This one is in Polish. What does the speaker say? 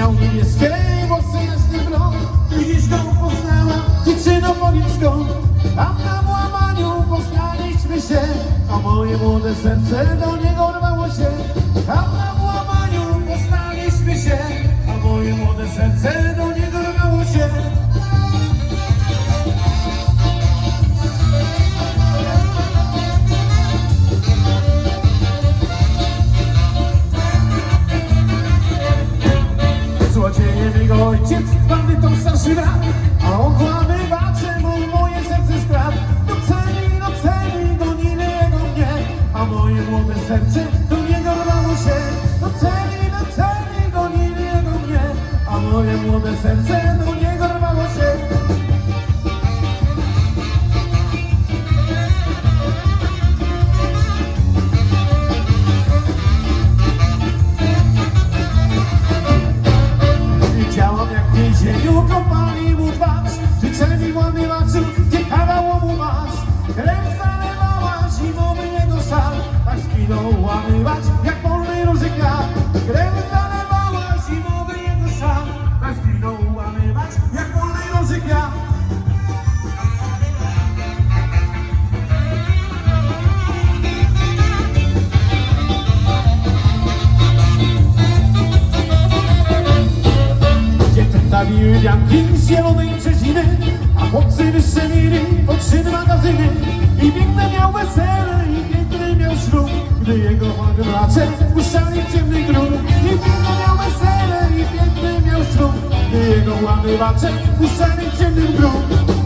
miał niebieskiego sensny wzrok Gdzieś go poznała dziewczyną policzką. A na włamaniu poznaliśmy się. A moje młode serce do niego rwało się. Moje młode serce do niego rwało się. No celi, no celi, gonili jego mnie. A moje młode serce do niego Łamywacz jak polny róży kwiat Krew zalewała zimowy jego szal Tak zginął łamywacz jak polny róży kwiat Dziewczęta biły wianki z zielonej przeciny A chłopcy wystrzelili po trzy magazyny. I piękne miał wesele i piękny miał ślub Gdy jego łagowacze spuszczali w ciemny grób I piękne miał wesele i piękny miał ślub Gdy jego łamywacze puszczali w ciemnym grób